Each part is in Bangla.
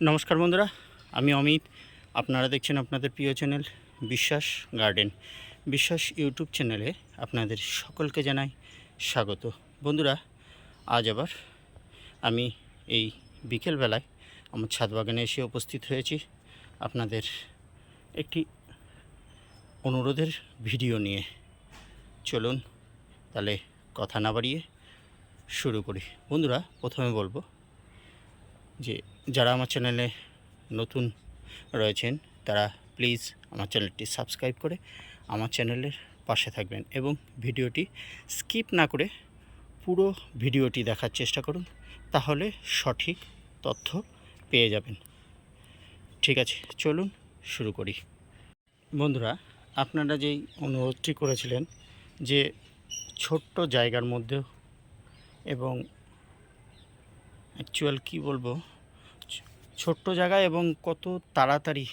নমস্কার বন্ধুরা, আমি অমিত। আপনারা দেখছেন আপনাদের প্রিয় চ্যানেল বিশ্বাস গার্ডেন। বিশ্বাস ইউটিউব চ্যানেলে আপনাদের সকলকে জানাই স্বাগত। বন্ধুরা, আজ আবার আমি এই বিকেলবেলায় আমার ছাদ বাগানে এসে উপস্থিত হয়েছি। আপনাদের একটি অনুরোধের ভিডিও নিয়ে। চলুন তাহলে কথা না বাড়িয়ে শুরু করি। বন্ধুরা, প্রথমে বলব যে যারা আমার চ্যানেলে নতুন রয়েছেন, তারা প্লিজ আমার চ্যানেলটি সাবস্ক্রাইব করে আমার চ্যানেলের পাশে থাকবেন এবং ভিডিওটি স্কিপ না করে পুরো ভিডিওটি দেখার চেষ্টা করুন, তাহলে সঠিক তথ্য পেয়ে যাবেন। ঠিক আছে, চলুন শুরু করি। বন্ধুরা, আপনারা যেই অনুরোধটি করেছিলেন যে ছোট্ট জায়গার মধ্যেও এবং অ্যাকচুয়াল কি বলব ছোট্ট জায়গা এবং কত তাড়াতাড়ি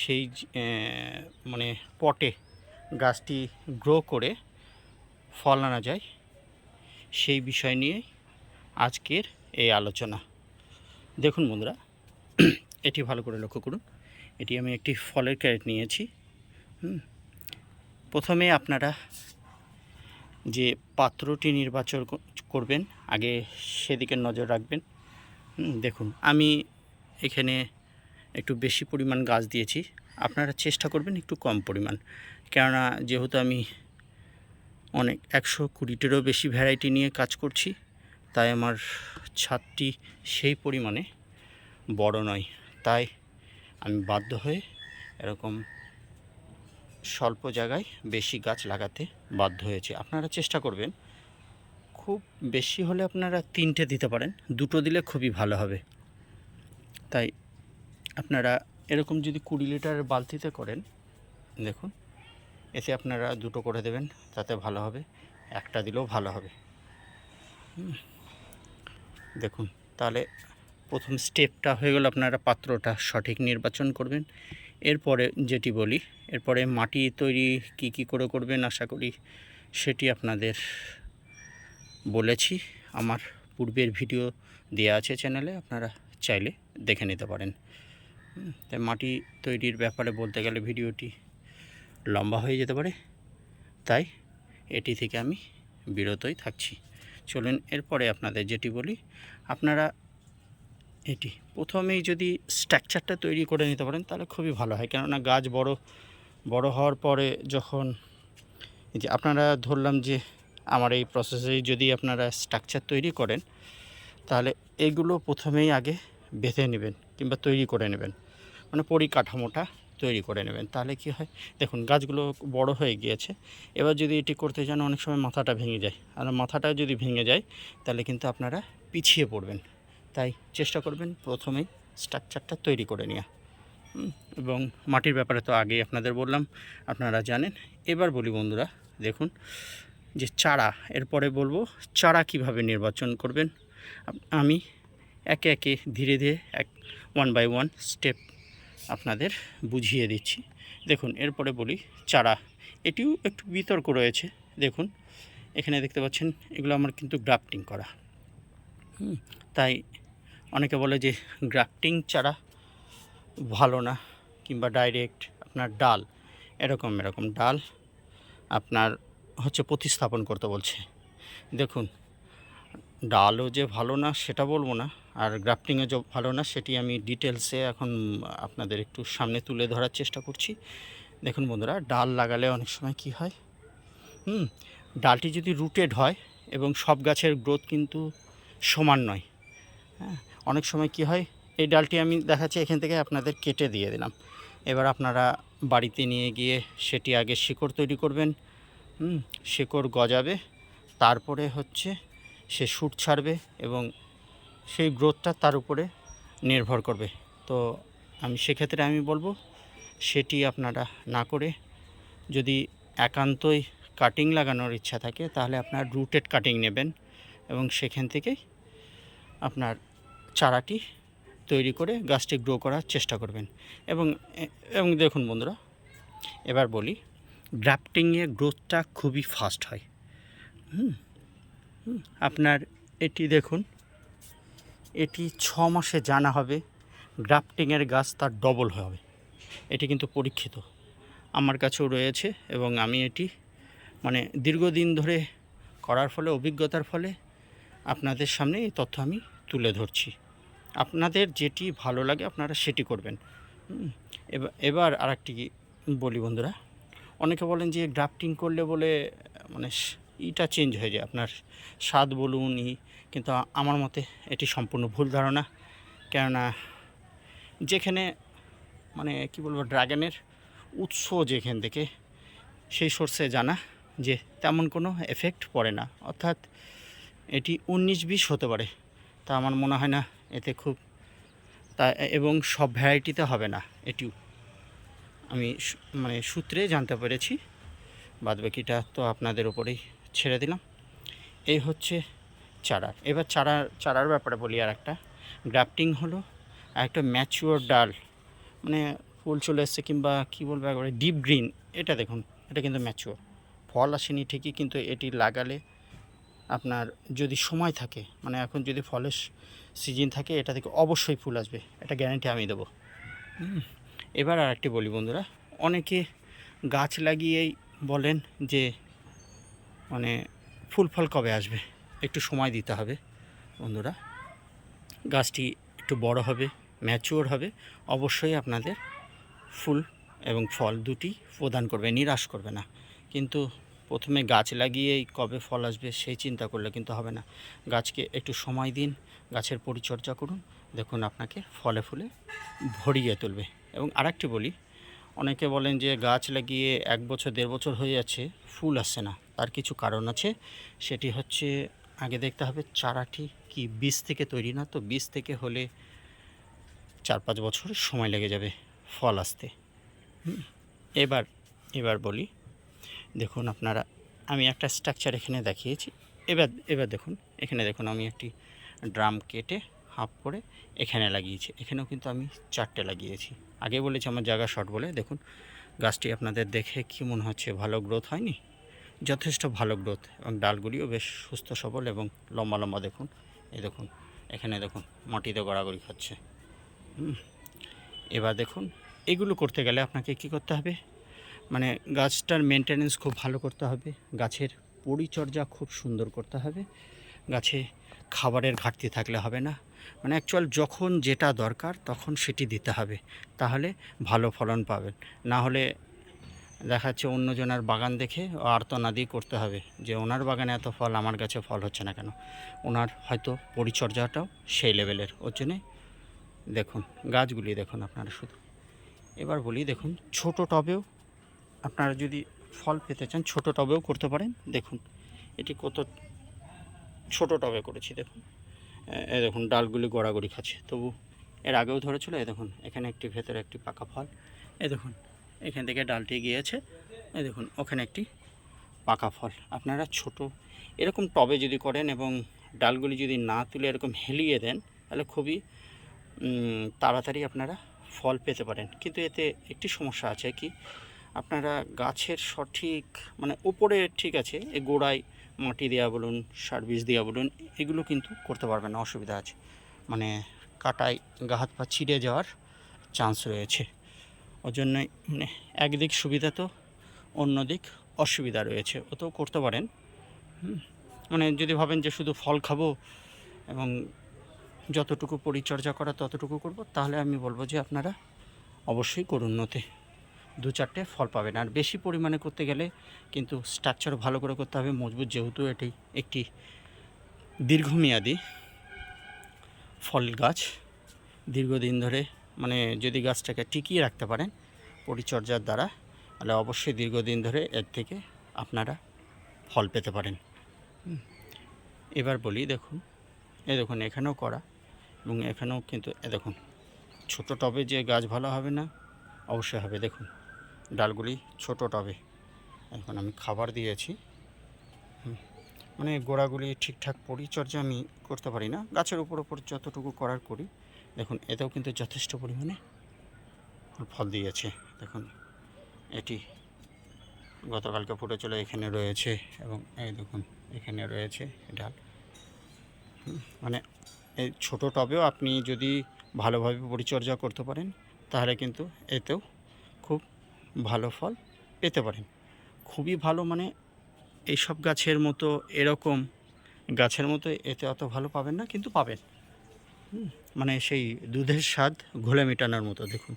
সেই মানে পটে গাছটি গ্রো করে ফল আনা যায়, সেই বিষয় নিয়ে আজকের এই আলোচনা। দেখুন বন্ধুরা, এটি ভালো করে লক্ষ্য করুন। এটি আমি একটি ফলের ক্যারেট নিয়েছি প্রথমে আপনারা যে পাত্রটি নির্বাচন করবেন, আগে সেদিকে নজর রাখবেন। দেখুন, আমি এখানে একটু বেশি পরিমাণ গাছ দিয়েছি। আপনারা চেষ্টা করবেন একটু কম পরিমাণ। কেননা যেহেতু আমি অনেক একশো কুড়িটিরও বেশি ভ্যারাইটি নিয়ে কাজ করছি, তাই আমার ছাদটি সেই পরিমাণে বড় নয়। তাই আমি বাধ্য হয়ে এরকম স্বল্প জায়গায় বেশি গাছ লাগাতে বাধ্য হয়েছে। আপনারা চেষ্টা করবেন। খুব বেশি হলে আপনারা তিনটে দিতে পারেন। দুটো দিলে খুবই ভালো হবে। তাই আপনারা এরকম যদি কুড়ি লিটার বালতিতে করেন, দেখুন, এতে আপনারা দুটো করে দেবেন, তাতে ভালো হবে, একটা দিলেও ভালো হবে। দেখুন, তাহলে প্রথম স্টেপটা হয়ে গেল আপনারা পাত্রটা সঠিক নির্বাচন করবেন। এরপরে যেটি বলি, এরপরে মাটি তৈরি কি কি করে করবেন আশা করি সেটি আপনাদের বলেছি। আমার পূর্বের ভিডিও দেওয়া আছে চ্যানেলে, আপনারা চাইলে দেখে নিতে পারেন। তাই মাটি তৈরির ব্যাপারে বলতে গেলে ভিডিওটি লম্বা হয়ে যেতে পারে। তাই এটি থেকে আমি বিরতই থাকছি। চলুন এরপরে আপনাদের যেটি বলি, আপনারা এটি প্রথমেই যদি স্ট্রাকচারটা তৈরি করে নিতে পারেন, তাহলে খুবই ভালো হয়। কেননা গাছ বড় বড় হওয়ার পরে যখন যে আপনারা ধরলাম যে আমার এই প্রসেসে যদি আপনারা স্ট্রাকচার তৈরি করেন, তাহলে এগুলো প্রথমেই আগে বেঁধে নেবেন কিংবা তৈরি করে নেবেন। মানে পরিকাঠামোটা তৈরি করে নেবেন। তাহলে কি হয়? দেখুন, গাছগুলো বড় হয়ে গিয়েছে। এবার যদি এটি করতে চান অনেক সময় মাথাটা ভেঙে যায়। আর মাথাটা যদি ভেঙে যায়, তাহলে কিন্তু আপনারা পিছিয়ে পড়বেন। তাই চেষ্টা করবেন প্রথমেই স্ট্রাকচারটা তৈরি করে নেওয়া। এবং মাটির ব্যাপারে তো আগেই আপনাদের বললাম, আপনারা জানেন। এবার বলি বন্ধুরা, দেখুন যে চারা, এরপরে বলব, চারা কীভাবে নির্বাচন করবেন? আমি একে একে ধীরে ধীরে এক ওয়ান বাই ওয়ান স্টেপ আপনাদের বুঝিয়ে দিচ্ছি। দেখুন, এরপরে বলি চারা। এটিও একটু বিতর্ক রয়েছে। দেখুন, এখানে দেখতে পাচ্ছেন, এগুলো আমার কিন্তু গ্রাফটিং করা। তাই অনেকে বলে যে গ্রাফটিং চারা ভালো না, কিংবা ডাইরেক্ট আপনার ডাল, এরকম এরকম ডাল আপনার হচ্ছে প্রতিস্থাপন করতে বলছে। দেখুন ডালও যে ভালো না, সেটা বলব না। আর গ্রাফটিংও যে ভালো না, সেটি আমি ডিটেলসে এখন আপনাদের একটু সামনে তুলে ধরার চেষ্টা করছি। দেখুন বন্ধুরা, ডাল লাগালে অনেক সময় কি হয়? হুম, ডালটি যদি রুটেড হয় এবং সব গাছের গ্রোথ কিন্তু সমান নয় হ্যাঁ অনেক সময় কি হয়? এই ডালটি আমি দেখাচ্ছি, এখান থেকে আপনাদের কেটে দিয়ে দিলাম। এবার আপনারা বাড়িতে নিয়ে গিয়ে সেটি আগে শিকড় তৈরি করবেন, হুম, শিকড় গজাবে। তারপরে হচ্ছে সে শ্যুট ছাড়বে এবং সেই গ্রোথটা তার উপরে নির্ভর করবে। তো আমি সেক্ষেত্রে আমি বলব সেটি আপনারা না করে যদি একান্তই কাটিং লাগানোর ইচ্ছা থাকে তাহলে আপনার রুটেড কাটিং নেবেন এবং সেখান থেকেই আপনার চারাটি তৈরি করে গাছটি গ্রো করার চেষ্টা করবেন। এবং এবং দেখুন বন্ধুরা এবার বলি গ্রাফটিংয়ে গ্রোথটা খুবই ফাস্ট হয়। হুম, আপনার এটি দেখুন। এটি ছ মাসে জানা হবে, গ্রাফটিংয়ের গাছ তার ডবল হবে। এটি কিন্তু পরীক্ষিত। আমার কাছেও রয়েছে এবং আমি এটি মানে দীর্ঘদিন ধরে করার ফলে, অভিজ্ঞতার ফলে আপনাদের সামনে এই তথ্য আমি তুলে ধরছি। আপনাদের যেটি ভালো লাগে আপনারা সেটি করবেন। এবার আর একটি বলি বন্ধুরা। অনেকে বলেন যে গ্রাফটিং করলে বলে মানে ইটা চেঞ্জ হয়ে যায়। আপনার স্বাদ বলুন, ই, কিন্তু আমার মতে এটি সম্পূর্ণ ভুল ধারণা। কেননা যেখানে মানে কি বলব ড্রাগনের উৎস যেখান থেকে, সেই সোর্সে জানা যে তেমন কোনো এফেক্ট পড়ে না। অর্থাৎ এটি উনিশ বিশ হতে পারে। তা আমার মনে হয় না এতে খুব, তা এবং সব ভ্যারাইটিতে হবে না এটিও। আমি মানে সূত্রে জানতে পেরেছি। বাদবাকিটা তো আপনাদের উপরেই ছেড়ে দিলাম। এই হচ্ছে চারা। এবার চারা, চারার ব্যাপারে বলি আর একটা গ্রাফটিং হলো একটা ম্যাচিওর ডাল। মানে ফুল চলে এসছে কিংবা কী বলব একবারে ডিপ গ্রিন। এটা দেখুন, এটা কিন্তু ম্যাচিওর। ফল আসেনি ঠিকই, কিন্তু এটি লাগালে আপনার যদি সময় থাকে মানে এখন যদি ফলের সিজন থাকে, এটা থেকে অবশ্যই ফুল আসবে। এটা গ্যারান্টি আমি দেবো। এবার আর একটি বলি বন্ধুরা। অনেকে গাছ লাগিয়েই বলেন যে মানে ফুল ফল কবে আসবে? একটু সময় দিতে হবে, বন্ধুরা। গাছটি একটু বড় হবে ম্যাচিওর হবে, অবশ্যই আপনাদের ফুল এবং ফল দুটি প্রদান করবে, নিরাশ করবে না। কিন্তু প্রথমে গাছ লাগিয়েই কবে ফল আসবে সেই চিন্তা করলে কিন্তু হবে না। গাছকে একটু সময় দিন, গাছের পরিচর্যা করুন, দেখুন আপনাকে ফলে ফুলে ভরিয়ে তুলবে। এবং আরেকটি বলি অনেকে বলেন যে গাছ লাগিয়ে এক বছর, দেড় বছর হয়ে যাচ্ছে, ফুল আসছে না। তার কিছু কারণ আছে। সেটি হচ্ছে, আগে দেখতে হবে চারাটি কি বীজ থেকে তৈরি না, তো বীজ থেকে হলে চার পাঁচ বছর সময় লেগে যাবে ফল আসতে। এবার এবার বলি। দেখুন আপনারা, আমি একটা স্ট্রাকচার এখানে দেখিয়েছি। এবার এবার দেখুন, এখানে দেখুন আমি একটি ড্রাম কেটে হাফ করে এখানে লাগিয়েছি। এখানেও কিন্তু আমি চারটে লাগিয়েছি। আগে বলেছি আমার জায়গা শর্ট বলে। দেখুন, গাছটি আপনাদের দেখে কী মনে হচ্ছে, ভালো গ্রোথ হয়নি? যথেষ্ট ভালো গ্রোথ এবং ডালগুলিও বেশ সুস্থ, সবল এবং লম্বা লম্বা দেখুন। এই দেখুন, এখানে দেখুন, মাটিতে গড়াগড়ি খাচ্ছে এবার দেখুন, এগুলো করতে গেলে আপনাকে কি করতে হবে? মানে গাছটার মেনটেনেন্স খুব ভালো করতে হবে, গাছের পরিচর্যা খুব সুন্দর করতে হবে, গাছে খাবারের ঘাটতি থাকলে হবে না। মানে অ্যাকচুয়াল যখন যেটা দরকার তখন সেটি দিতে হবে। তাহলে ভালো ফলন পাবেন। না হলে দেখা যাচ্ছে অন্যজনের বাগান দেখে আর্তনাদি করতে হবে যে ওনার বাগানে এত ফল, আমার কাছে ফল হচ্ছে না কেন? ওনার হয়তো পরিচর্যাটাও সেই লেভেলের। ওর জন্যে দেখুন, গাছগুলি দেখুন আপনারা শুধু। এবার বলি, দেখুন, ছোট টবেও আপনারা যদি ফল পেতে চান, ছোট টবেও করতে পারেন। দেখুন, এটি কত ছোট টবে করেছি, দেখুন। এ- দেখুন, ডালগুলি গড়াগড়ি খাচ্ছে। তবু এর আগেও ধরেছিল, এ দেখুন, এখানে একটি, ভেতরে একটি পাকা ফল। এ দেখুন, এখান থেকে ডালটি গিয়েছে। এ দেখুন, ওখানে একটি পাকা ফল। আপনারা ছোট, এরকম টবে যদি করেন এবং ডালগুলি যদি না তুলে এরকম হেলিয়ে দেন, তাহলে খুবই তাড়াতাড়ি আপনারা ফল পেতে পারেন। কিন্তু এতে একটি সমস্যা আছে কি, আপনারা গাছের সঠিক মানে উপরে ঠিক আছে, এ গোড়ায় মাটি দেওয়া বলুন, সার বীজ দেওয়া বলুন, এগুলো কিন্তু করতে পারবেন না, অসুবিধা আছে। মানে কাটায়, গা হাত পা ছিঁড়ে যাওয়ার চান্স রয়েছে। ওর জন্যই মানে একদিক সুবিধা তো অন্যদিক অসুবিধা রয়েছে। ওতেও করতে পারেন। মানে যদি ভাবেন যে শুধু ফল খাব এবং যতটুকু পরিচর্যা করা ততটুকু করব, তাহলে আমি বলব যে আপনারা অবশ্যই করুন নতে দু চারটে ফল পাবেন। আর বেশি পরিমাণে করতে গেলে কিন্তু স্ট্রাকচার ভালো করে করতে হবে। মজবুত যেহেতু এটি একটি দীর্ঘমেয়াদী ফল গাছ। দীর্ঘদিন ধরে মানে যদি গাছটাকে টিকিয়ে রাখতে পারেন পরিচর্যার দ্বারা, তাহলে অবশ্যই দীর্ঘদিন ধরে এর থেকে আপনারা ফল পেতে পারেন। এবার বলি, দেখুন এ দেখুন, এখানেও করা এবং এখানেও কিন্তু, এ দেখুন, ছোটো টবে যে গাছ ভালো হবে না, অবশ্যই হবে। দেখুন ডালগুলি ছোট টবে। এখন আমি খাবার দিয়েছি। মানে গোড়াগুলি ঠিকঠাক পরিচর্যা আমি করতে পারি না। গাছের উপর উপর যতটুকু করার করি, দেখুন, এতেও কিন্তু যথেষ্ট পরিমাণে ফল দিয়েছে। দেখুন, এটি গতকালকে ফুটে চলে এখানে রয়েছে এবং এই দেখুন, এখানে রয়েছে ডাল। মানে এই ছোটো টবেও আপনি যদি ভালোভাবে পরিচর্যা করতে পারেন, তাহলে কিন্তু এতেও ভালো ফল পেতে পারেন। খুবই ভালো মানে এইসব গাছের মতো এরকম গাছের মতো এতে অত ভালো পাবেন না, কিন্তু পাবেন। মানে সেই দুধের স্বাদ ঘোলে মেটানোর মতো, দেখুন।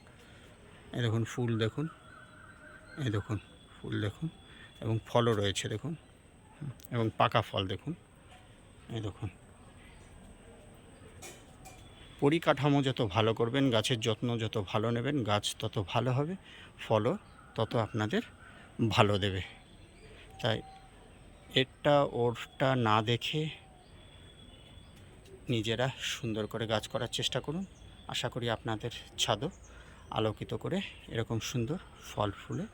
এ দেখুন, ফুল দেখুন। এ দেখুন, ফুল দেখুন এবং ফলও রয়েছে, দেখুন। এবং পাকা ফল দেখুন। এই দেখুন। পরিকাঠামো যত ভালো করবেন, গাছের যত্ন যত ভালো নেবেন, গাছ তত ভালো হবে, ফলও তত আপনাদের ভালো দেবে। তাই এরটা ওরটা না দেখে নিজেরা সুন্দর করে গাছ করার চেষ্টা করুন। আশা করি আপনাদের ছাদও আলোকিত করে এরকম সুন্দর ফল ফুলে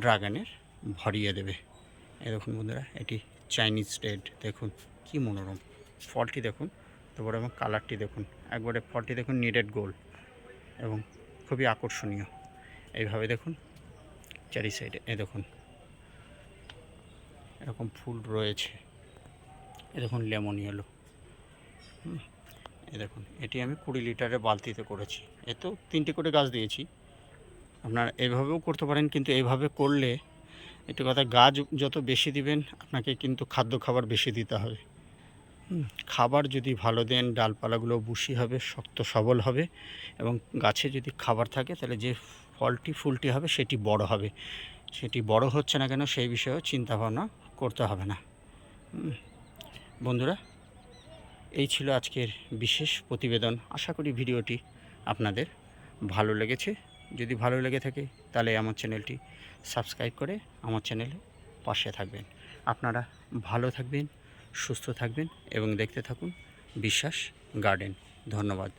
ড্রাগনের ভরিয়ে দেবে। দেখুন বন্ধুরা, এটি চাইনিজ রেড, দেখুন কি মনোরম। ফলটি দেখুন। তারপর এবং কালারটি দেখুন, একবারে ফলটি দেখুন নিডেড গোল এবং খুবই আকর্ষণীয়। এইভাবে দেখুন চারি সাইডে এ দেখুন, এরকম ফুল রয়েছে। এ দেখুন লেমন ইয়েলো এই দেখুন, এটি আমি কুড়ি লিটারের বালতিতে করেছি। এতেও তিনটে করে গাছ দিয়েছি। আপনারা এভাবেও করতে পারেন, কিন্তু এইভাবে করলে, একটু কথা, গাছ যত বেশি দিবেন, আপনাকে কিন্তু খাদ্য খাবার বেশি দিতে হবে। খাবার যদি ভালো দেন, ডালপালাগুলো বুশি হবে, শক্ত সবল হবে এবং গাছে যদি খাবার থাকে, তাহলে যে ফলটি, ফুলটি হবে, সেটি বড় হবে। সেটি বড় হচ্ছে না কেন, সেই বিষয়েও চিন্তা ভাবনা করতে হবে না। বন্ধুরা, এই ছিল আজকের বিশেষ প্রতিবেদন। আশা করি ভিডিওটি আপনাদের ভালো লেগেছে। যদি ভালো লেগে থাকে, তাহলে আমার চ্যানেলটি সাবস্ক্রাইব করে আমার চ্যানেলে পাশে থাকবেন। আপনারা ভালো থাকবেন। সুস্থ থাকবেন এবং দেখতে থাকুন বিশ্বাস গার্ডেন। ধন্যবাদ।